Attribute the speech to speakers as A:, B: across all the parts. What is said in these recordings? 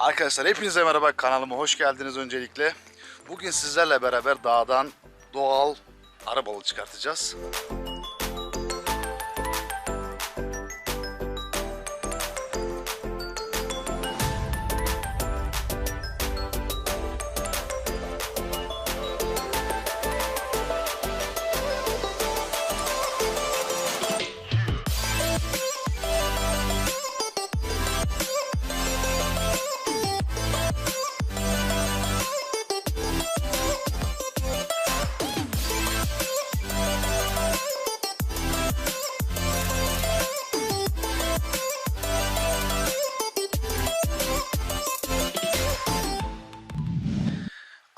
A: Arkadaşlar hepinize merhaba kanalıma hoş geldiniz öncelikle. Bugün sizlerle beraber dağdan doğal arı balı çıkartacağız.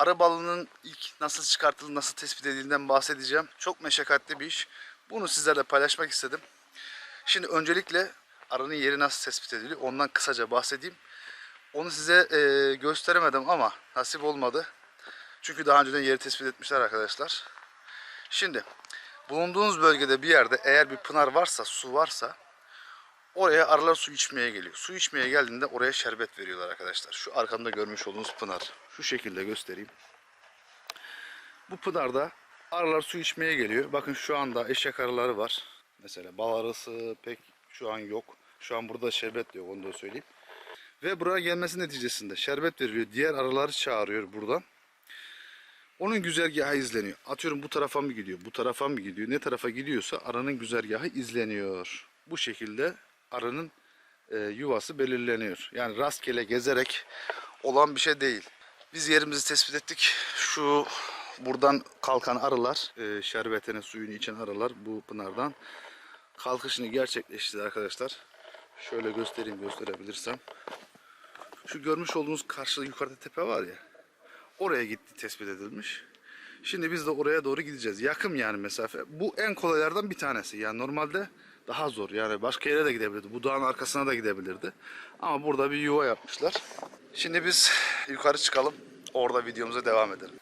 A: Arı balının ilk nasıl çıkartılır, nasıl tespit edildiğinden bahsedeceğim. Çok meşakkatli bir iş. Bunu sizlerle paylaşmak istedim. Şimdi öncelikle arının yeri nasıl tespit ediliyor ondan kısaca bahsedeyim. Onu size e, gösteremedim ama nasip olmadı. Çünkü daha önceden yeri tespit etmişler arkadaşlar. Şimdi bulunduğunuz bölgede bir yerde eğer bir pınar varsa, su varsa oraya arılar su içmeye geliyor. Su içmeye geldiğinde oraya şerbet veriyorlar arkadaşlar. Şu arkamda görmüş olduğunuz pınar. Şu şekilde göstereyim. Bu pınarda arılar su içmeye geliyor. Bakın şu anda eşek arıları var. Mesela bal arısı pek şu an yok. Şu an burada şerbet yok onu da söyleyeyim. Ve buraya gelmesi neticesinde şerbet veriliyor. Diğer arıları çağırıyor buradan. Onun güzergahı izleniyor. Atıyorum bu tarafa mı gidiyor, bu tarafa mı gidiyor, ne tarafa gidiyorsa arının güzergahı izleniyor. Bu şekilde arının e, yuvası belirleniyor. Yani rastgele gezerek olan bir şey değil. Biz yerimizi tespit ettik. Şu buradan kalkan arılar, e, şerbetini, suyunu içen arılar bu pınardan kalkışını gerçekleştirdi arkadaşlar. Şöyle göstereyim gösterebilirsem. Şu görmüş olduğunuz karşıda yukarıda tepe var ya. Oraya gitti tespit edilmiş. Şimdi biz de oraya doğru gideceğiz. Yakın yani mesafe. Bu en kolaylardan bir tanesi. Yani normalde daha zor. Yani başka yere de gidebilirdi. Bu dağın arkasına da gidebilirdi. Ama burada bir yuva yapmışlar. Şimdi biz yukarı çıkalım. Orada videomuza devam edelim.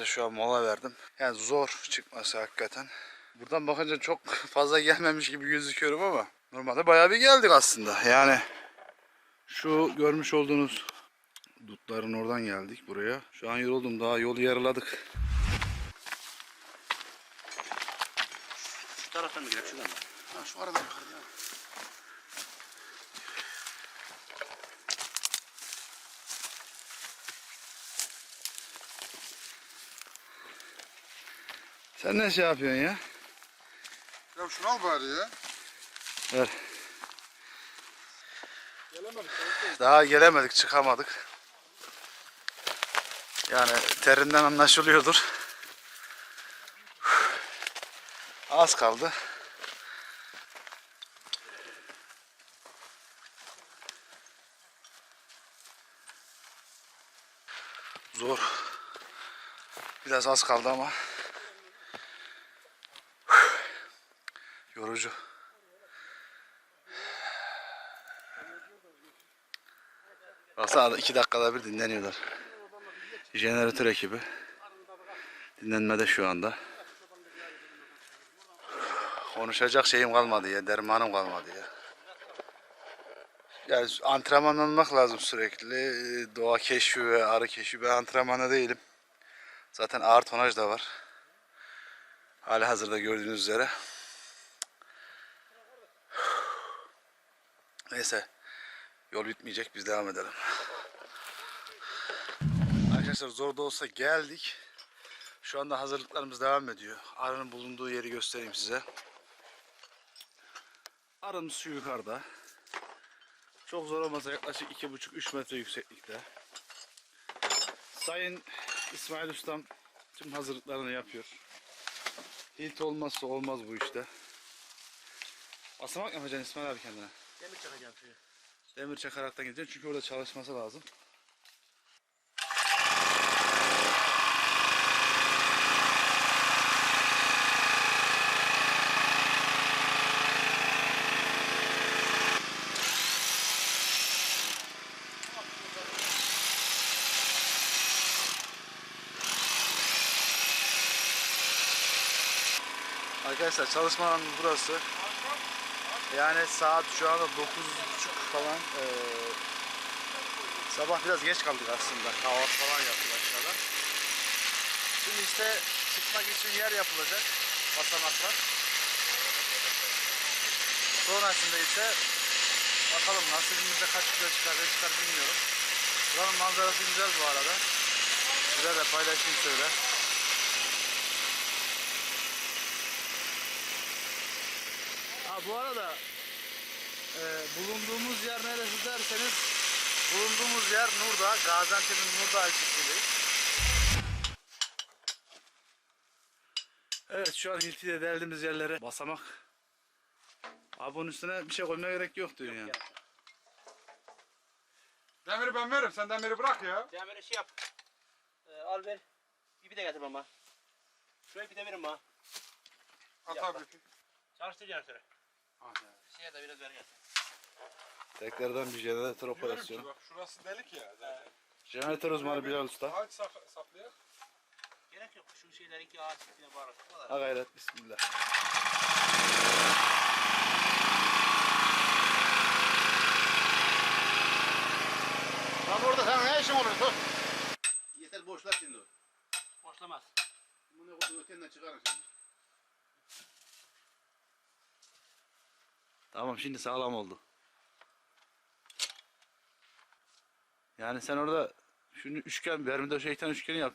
A: Arkadaşlar şu an mola verdim. Yani zor çıkması hakikaten. Buradan bakınca çok fazla gelmemiş gibi gözüküyorum ama normalde bayağı bir geldik aslında. Yani şu görmüş olduğunuz dutların oradan geldik buraya. Şu an yoruldum daha yolu yarıladık.
B: Şu taraftan mı gidelim şuradan mı?
A: Ha, şu aradan yukarıda. Sen ne şey yapıyorsun ya?
C: Ya şunu al bari ya.
A: Ver.
C: Gelemedik.
A: Daha gelemedik, çıkamadık. Yani terinden anlaşılıyordur. Az kaldı. Zor. Biraz az kaldı ama. Yorucu. Baksana iki dakikada bir dinleniyorlar. Jeneratör ekibi. Dinlenmede şu anda. Konuşacak şeyim kalmadı ya, dermanım kalmadı ya. Yani antrenman olmak lazım sürekli. Doğa keşfi ve arı keşfi. Ben antrenmanda değilim. Zaten ağır tonaj da var. Hali hazırda gördüğünüz üzere. Neyse. Yol bitmeyecek biz devam edelim. Arkadaşlar zor da olsa geldik. Şu anda hazırlıklarımız devam ediyor. Arının bulunduğu yeri göstereyim size. Arımız şu yukarıda. Çok zor olmasa yaklaşık 2,5-3 metre yükseklikte. Sayın İsmail Ustam tüm hazırlıklarını yapıyor. Hiç olmazsa olmaz bu işte. Basamak yapacaksın İsmail abi kendine.
B: Demir çakacağım suyu.
A: Demir çakaraktan gideceksin çünkü orada çalışması lazım. Arkadaşlar çalışma alanımız burası. Yani saat şu anda 9.30 falan. Ee, sabah biraz geç kaldık aslında. Kahvaltı falan yaptık aşağıda. Şimdi işte çıkmak için yer yapılacak. Basamaklar. Sonrasında ise bakalım nasibimizde kaç kilo çıkar ne çıkar bilmiyorum. Buranın manzarası güzel bu arada. Size de paylaşayım şöyle. Bu arada e, bulunduğumuz yer neresi derseniz bulunduğumuz yer Nurdağ, Gaziantep'in Nurdağ ilçesindeyiz. Evet şu an ilkide deldiğimiz yerlere basamak. Abi bunun üstüne bir şey koymaya gerek yok diyor yani.
C: Demiri ben veririm. Sen demiri bırak ya.
B: Demiri şey yap. Ee, al ver. Bir de getir bana. Şuraya bir de verin bana.
C: At abi.
B: Çalıştır jeneratörü. Şeye de biraz ver getir.
A: Tekrardan bir jeneratör
C: Diyorum ki
A: operasyonu.
C: bak şurası delik ya zaten.
A: Jeneratör uzmanı Bilal Usta.
C: Aç sak saplayak.
B: Gerek yok. Şu şeyler iki ağaç tipine bağlı. Bu kadar.
A: Ha gayret bismillah.
C: Lan orada sen ne işin olur? Dur.
D: Yeter boşlar şimdi.
B: Boşlamaz.
D: Bunu ötenden çıkarın şimdi.
A: Tamam şimdi sağlam oldu. Yani sen orada şunu üçgen, vermide şeytan üçgeni yap.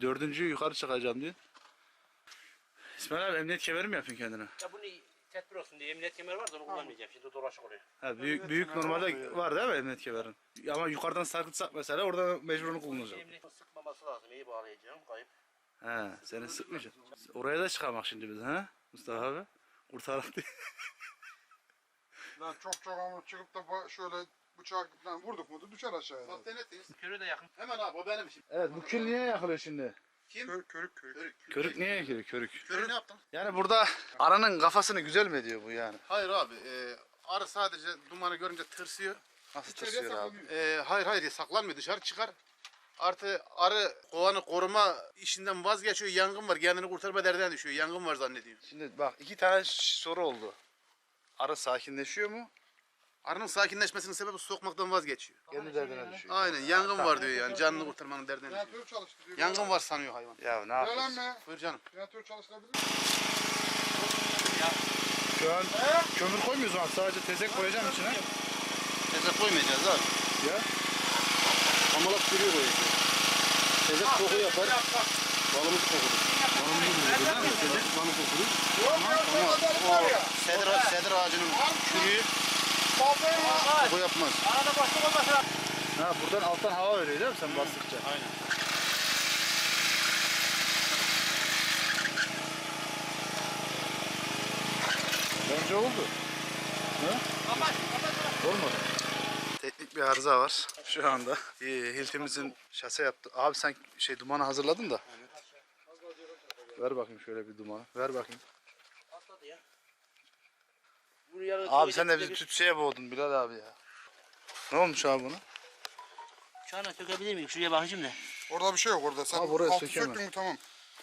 A: Dördüncüyü yukarı çıkacağım diyor. İsmail abi emniyet kemeri mi yapıyorsun kendine?
B: Ya bunu tedbir olsun diye emniyet kemeri var da onu kullanmayacağım. Şimdi dolaşık oluyor.
A: Ha, büyük büyük normalde var değil mi emniyet kemerin? Ama yukarıdan sarkıtsak mesela orada mecbur onu kullanacağım.
B: Sıkmaması lazım. İyi bağlayacağım. Kayıp.
A: He, seni sıkmayacaksın. Oraya da çıkarmak şimdi biz ha? Mustafa abi. Kurtarak diye.
C: Lan çok çok ama çıkıp da ba- şöyle bıçakla vurduk mu da düşer aşağıya.
D: Bak denettiniz.
B: Körü de yakın.
D: Hemen abi o benim işim.
A: Evet bu kül niye yakılıyor şimdi?
D: Kim?
C: Kör, körük körük.
D: Körük.
A: Körük niye yakılıyor körük?
D: Körü ne yaptın?
A: Yani burada aranın kafasını güzel mi ediyor bu yani?
D: Hayır abi. E, arı sadece dumanı görünce tırsıyor.
A: Nasıl
C: İçeriye
A: tırsıyor abi?
C: saklanıyor.
D: E, hayır hayır saklanmıyor dışarı çıkar. Artı arı kovanı koruma işinden vazgeçiyor. Yangın var. Kendini kurtarma derdinden düşüyor. Yangın var zannediyor.
A: Şimdi bak iki tane ş- soru oldu. Arı sakinleşiyor mu?
D: Arının sakinleşmesinin sebebi sokmaktan vazgeçiyor.
A: Kendi derdine düşüyor.
D: Aynen yangın var diyor yani. Canını kurtarmanın derdinden düşüyor.
C: Jeneratörü çalıştırıyor.
D: Yangın var sanıyor hayvan.
A: Ya ne
C: Yalan
A: yapıyorsun?
C: mı?
D: Buyur canım.
C: Jeneratörü çalıştırabilir
A: Şu an kömür koymuyoruz ama sadece tezek koyacağım içine.
D: Tezek koymayacağız abi.
A: Ya.
D: Amalak sürüyor o işi. Tezek koku yapar. Balımız kokudur. Tezek balı kokudur. Ama, ama o sedir, sedir ağacının çürüğü koku yapmaz.
B: Arada boşluk olması lazım.
A: Ha buradan alttan hava veriyor değil mi sen bastıkça?
D: Aynen.
A: Bence oldu.
B: Kapat. Kapat.
A: Olmadı. Bir arıza var şu anda. Hiltimizin şase yaptı. Abi sen şey dumanı hazırladın da. Ver bakayım şöyle bir dumanı. Ver bakayım.
B: Atladı ya.
A: Abi sen de bizi tütsüye boğdun Bilal abi ya. Ne olmuş abi buna?
B: Çağına sökebilir miyim? Şuraya bakacağım da.
C: Orada bir şey yok orada. Sen
A: Abi oraya
C: altı
A: sökemem.
C: söktün mü tamam.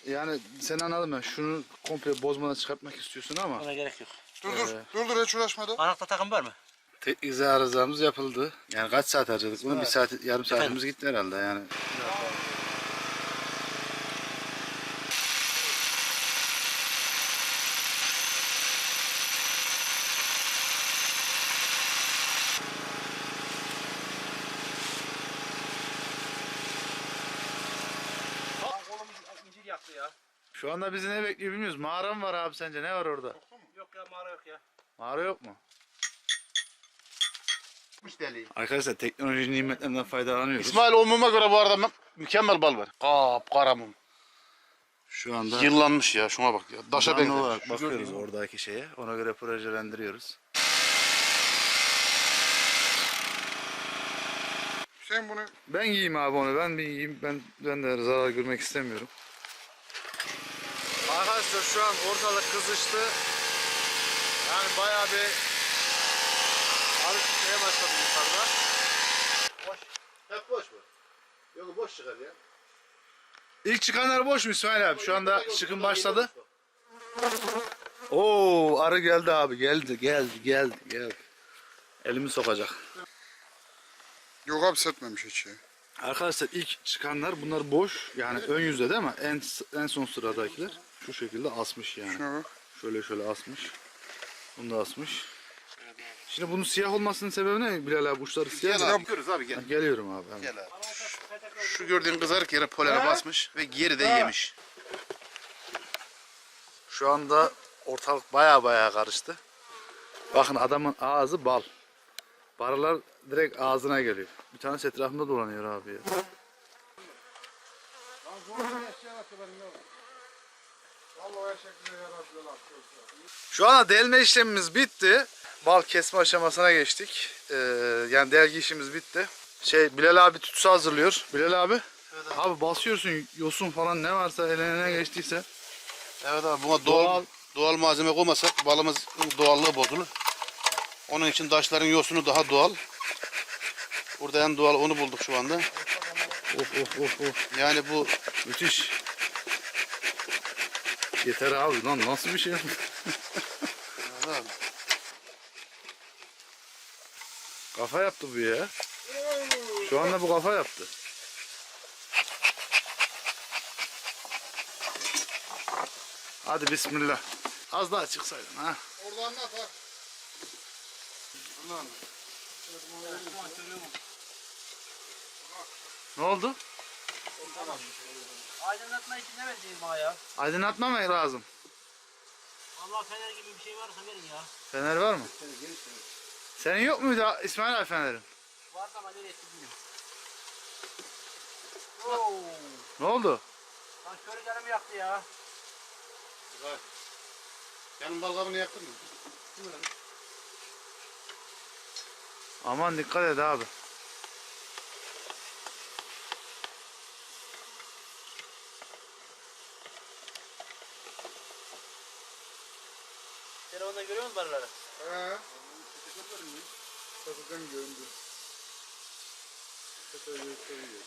A: Yani sen anladın mı? Şunu komple bozmadan çıkartmak istiyorsun ama
B: Ona gerek yok.
C: Dur dur.
A: Ee.
C: Dur dur hiç uğraşmadı.
B: Anahtar takım var mı?
A: Teknik arızamız yapıldı. Yani kaç saat harcadık bunu? Bir saat, yarım saatimiz gitti herhalde yani.
B: Yaktı ya.
A: Şu anda bizi ne bekliyor bilmiyoruz. Mağara mı var abi sence? Ne var orada?
B: Yok ya mağara yok ya.
A: Mağara yok mu?
D: Deliği.
A: Arkadaşlar teknoloji nimetlerinden faydalanıyoruz.
D: İsmail o muma göre bu arada mü- mükemmel bal var. Kap kara mum.
A: Şu anda
D: Yıllanmış ya şuna bak ya. Daşa benziyor.
A: olarak bakıyoruz oradaki şeye. Ona göre projelendiriyoruz.
C: Sen bunu
A: Ben giyeyim abi onu. Ben bir giyeyim. Ben, ben de zarar görmek istemiyorum. Arkadaşlar şu an ortalık kızıştı. Yani bayağı bir arı çıkmaya başladı yukarıda.
D: Hep boş mu? Yok boş çıkar ya.
A: İlk çıkanlar boş mu İsmail abi? Şu anda çıkın başladı. Oo arı geldi abi. Geldi geldi geldi geldi. Elimi sokacak.
C: yok abi setmemiş hiç ya.
A: Arkadaşlar ilk çıkanlar bunlar boş. Yani ön yüzde değil mi? En en son sıradakiler şu şekilde asmış yani. Şöyle şöyle asmış. Bunu da asmış. Şimdi bunun siyah olmasının sebebi ne Bilal abi? Uçları siyah.
D: Gel abi. Bakıyoruz abi gel.
A: Geliyorum abi. hemen.
D: Gel abi. Şu gördüğün kızarık yere polere basmış ve geri de yemiş.
A: Şu anda ortalık baya baya karıştı. Bakın adamın ağzı bal. Barılar direkt ağzına geliyor. Bir tanesi etrafında dolanıyor abi ya.
C: Vallahi her şekilde yaratıyorlar.
A: Şu anda delme işlemimiz bitti. Bal kesme aşamasına geçtik. Ee, yani delgi işimiz bitti. Şey Bilal abi tütsü hazırlıyor. Bilal abi. abi. basıyorsun yosun falan ne varsa eline ne geçtiyse.
D: Evet abi buna doğal,
A: Doğal.
D: doğal malzeme koymasak balımızın doğallığı bozulur. Onun için taşların yosunu daha doğal. Burada en doğal onu bulduk şu anda.
A: Of of of of.
D: Yani bu
A: Müthiş. Yeter abi lan nasıl bir şey? kafa yaptı bu ya. Şu anda bu kafa yaptı. Hadi bismillah. Az daha çıksaydın ha.
C: Orada anlat ha.
A: Ne oldu?
B: Aydınlatma için ne vereceğim bana ya?
A: Aydınlatma mı lazım?
B: Allah fener gibi bir şey varsa verin ya.
A: Fener var mı? Senin yok muydu İsmail abi fenerin?
B: Var da ama nereye bilmiyorum. Oo.
A: Ne oldu?
B: Lan körü canımı yaktı ya.
D: Yanın balgamını yaktın mı?
A: Aman dikkat et abi.
B: Telefonda görüyor musun barıları?
C: He. Çatıdan göründü. Çatıdan gösteriyor.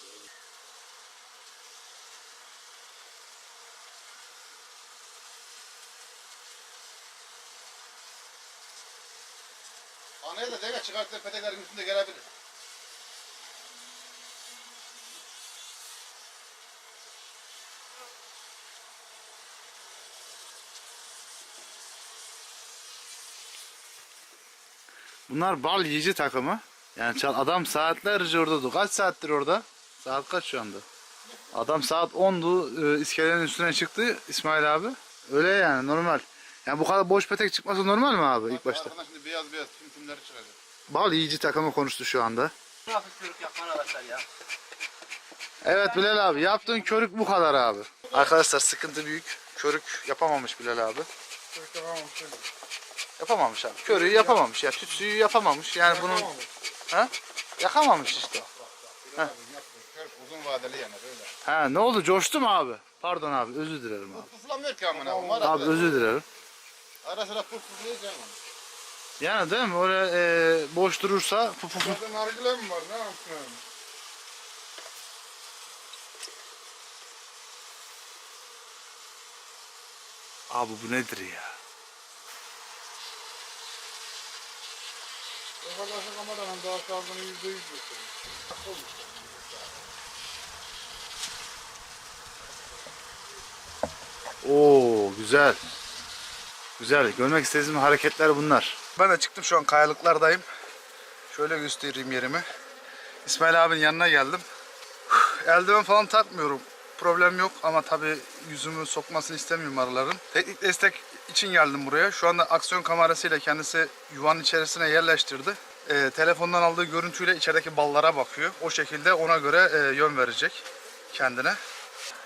D: Anaya da deve çıkartıp peteklerin üstünde gelebilir.
A: Bunlar bal yiyici takımı. Yani adam saatlerce orada. Kaç saattir orada? Saat kaç şu anda? Adam saat 10'du e, iskelenin üstüne çıktı İsmail abi. Öyle yani normal. Yani bu kadar boş petek çıkması normal mi abi ilk başta?
D: Arkadan şimdi beyaz beyaz tüm tümleri çıkacak.
A: Bal yiyici takımı konuştu şu anda.
B: Nasıl körük yapman arkadaşlar ya?
A: Evet Bilal abi yaptığın körük bu kadar abi. Arkadaşlar sıkıntı büyük. Körük yapamamış Bilal abi.
C: Tamam şey.
A: Yapamamış abi. Körüğü yapamamış ya. Tütsüyü yapamamış. Yani bunun ha? Yakamamış işte.
D: Uzun vadeli yani böyle.
A: Ha ne oldu? Coştu mu abi? Pardon abi özür dilerim abi.
D: Puflamıyor ki amına. Bunlar
A: Abi özür dilerim.
D: Ara sıra puf puflayacağım.
A: Yani değil mi? Öyle e, boş durursa fu fu fu.
C: Zaten nargile mi var? Ne yapsın?
A: Abi bu nedir ya?
C: Yakalaşı kamadan daha kaldığını yüzde yüz gösteriyor.
A: Oo güzel. Güzel. Görmek istediğim hareketler bunlar. Ben de çıktım şu an kayalıklardayım. Şöyle göstereyim yerimi. İsmail abinin yanına geldim. Eldiven falan takmıyorum. Problem yok ama tabi yüzümü sokmasını istemiyorum arıların. Teknik destek için geldim buraya. Şu anda aksiyon kamerasıyla kendisi yuvanın içerisine yerleştirdi. e, telefondan aldığı görüntüyle içerideki ballara bakıyor. O şekilde ona göre e, yön verecek kendine.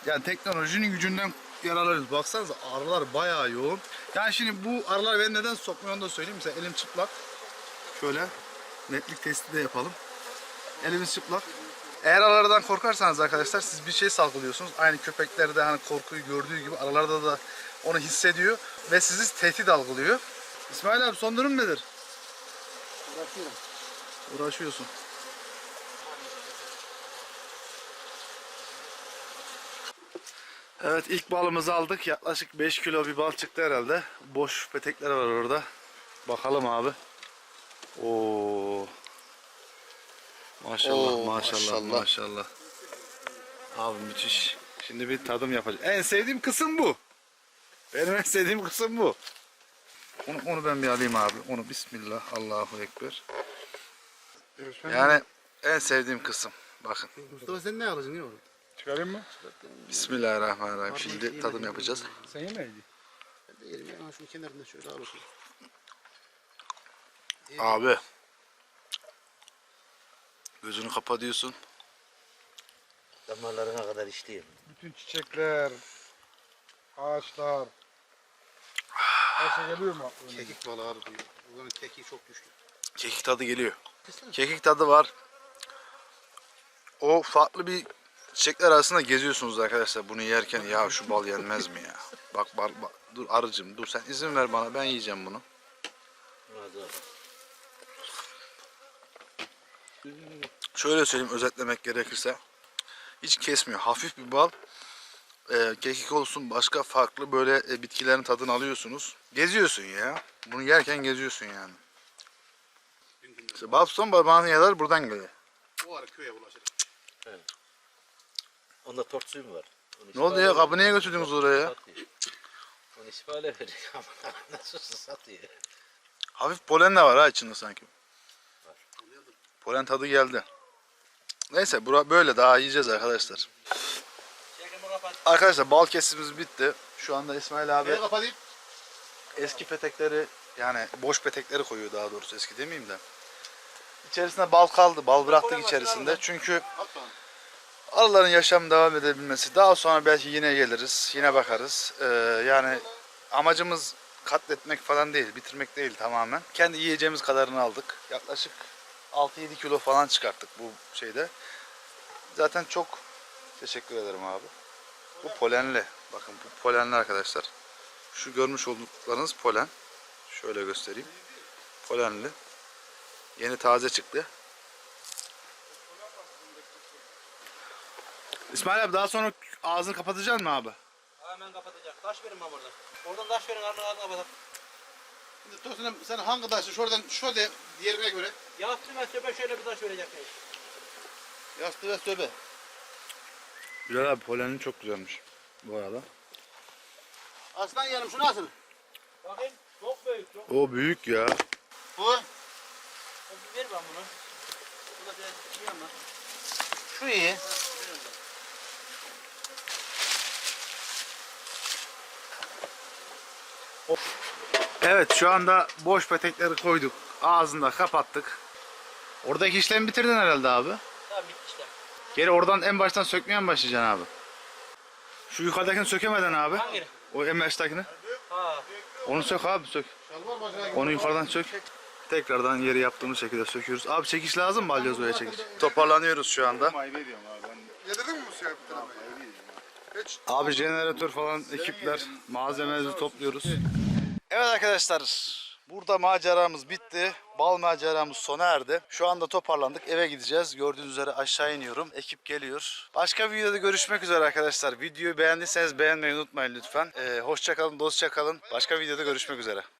A: Yani teknolojinin gücünden yararlanıyoruz. Baksanıza arılar bayağı yoğun. Yani şimdi bu arılar ben neden sokmuyor onu da söyleyeyim. Mesela elim çıplak. Şöyle netlik testi de yapalım. Elimiz çıplak. Eğer aralardan korkarsanız arkadaşlar siz bir şey salgılıyorsunuz. Aynı köpeklerde hani korkuyu gördüğü gibi aralarda da onu hissediyor ve sizi tehdit algılıyor. İsmail abi son durum nedir?
D: Uğraşıyorum.
A: Uğraşıyorsun. Evet ilk balımızı aldık. Yaklaşık 5 kilo bir bal çıktı herhalde. Boş petekler var orada. Bakalım abi. Oo. Maşallah,
D: Oo,
A: maşallah,
D: maşallah.
A: maşallah. Abi müthiş. Şimdi bir tadım yapacağız. En sevdiğim kısım bu. Benim en sevdiğim kısım bu. Onu, onu ben bir alayım abi. Onu Bismillah, Allahu Ekber. Yani en sevdiğim kısım. Bakın.
D: Mustafa sen ne alacaksın ya oğlum?
C: Çıkarayım mı?
A: Bismillahirrahmanirrahim. Şimdi tadım yapacağız.
C: Sen yemeydin.
D: Ben de yerim ya. Şunu kenarından şöyle al.
A: Abi. Gözünü kapa diyorsun.
B: Damarlarına kadar işleyeyim.
C: Bütün çiçekler, ağaçlar. Her şey geliyor mu aklına?
D: Kekik balığı abi diyor. Buranın kekiği çok güçlü.
A: Kekik tadı geliyor. Kekik tadı var. O farklı bir çiçekler arasında geziyorsunuz arkadaşlar bunu yerken ya şu bal yenmez mi ya? Bak bal, bak dur arıcım dur sen izin ver bana ben yiyeceğim bunu. Şöyle söyleyeyim özetlemek gerekirse hiç kesmiyor. Hafif bir bal. Ee, kekik olsun başka farklı böyle e, bitkilerin tadını alıyorsunuz. Geziyorsun ya. Bunu yerken geziyorsun yani. İşte Babson babağını yalar buradan geliyor.
D: O ara köye ulaşır.
B: Onda tort suyu mu var? Onu
A: Ne oldu ya? Kabı niye götürdünüz oraya?
B: Onu istifade verecek ama nasıl satıyor.
A: Hafif polen de var ha içinde sanki. Polen tadı geldi. Neyse bura böyle daha yiyeceğiz arkadaşlar. Arkadaşlar bal kesimimiz bitti. Şu anda İsmail abi eski petekleri yani boş petekleri koyuyor daha doğrusu eski demeyeyim de. İçerisinde bal kaldı. Bal bıraktık içerisinde. Çünkü arıların yaşam devam edebilmesi. Daha sonra belki yine geliriz. Yine bakarız. Ee, yani amacımız katletmek falan değil. Bitirmek değil tamamen. Kendi yiyeceğimiz kadarını aldık. Yaklaşık 6-7 kilo falan çıkarttık bu şeyde. Zaten çok teşekkür ederim abi. Bu polenli. Bakın bu polenli arkadaşlar. Şu görmüş olduklarınız polen. Şöyle göstereyim. Polenli. Yeni taze çıktı. İsmail abi daha sonra ağzını kapatacaksın mı abi?
B: Hemen kapatacak. Taş verin bana oradan. Oradan taş verin ağzını kapatalım.
D: Tosun'um sen hangi taşı şuradan şöyle diğerine göre
B: Yastı ve söpe şöyle bir taş verecek.
D: yastığı ve söbe.
A: Güzel abi polenli çok güzelmiş bu arada.
D: Aslan yanım şu nasıl?
B: Bakayım. Çok büyük. Çok.
A: O büyük ya.
D: Bu.
B: O bir ver ben bunu. Bu da biraz şey ama.
D: Şu iyi.
A: Evet şu anda boş petekleri koyduk. Ağzını da kapattık. Oradaki işlemi bitirdin herhalde abi.
B: Tamam bitti işte.
A: Geri oradan en baştan sökmeye mi başlayacaksın abi? Şu yukarıdakini sökemeden abi.
B: Hangini?
A: O en baştakini.
B: Ha.
A: Onu sök abi sök. Onu yukarıdan sök. Tekrardan yeri yaptığımız şekilde söküyoruz. Abi çekiş lazım mı balyoz çekiş? Toparlanıyoruz şu anda.
C: Yedirdin mi bu siyah bir tane? Hiç.
A: Abi jeneratör falan ekipler malzememizi topluyoruz. Evet arkadaşlar burada maceramız bitti. Bal maceramız sona erdi. Şu anda toparlandık eve gideceğiz. Gördüğünüz üzere aşağı iniyorum. Ekip geliyor. Başka bir videoda görüşmek üzere arkadaşlar. Videoyu beğendiyseniz beğenmeyi unutmayın lütfen. Ee, hoşça kalın, dostça kalın. Başka videoda görüşmek üzere.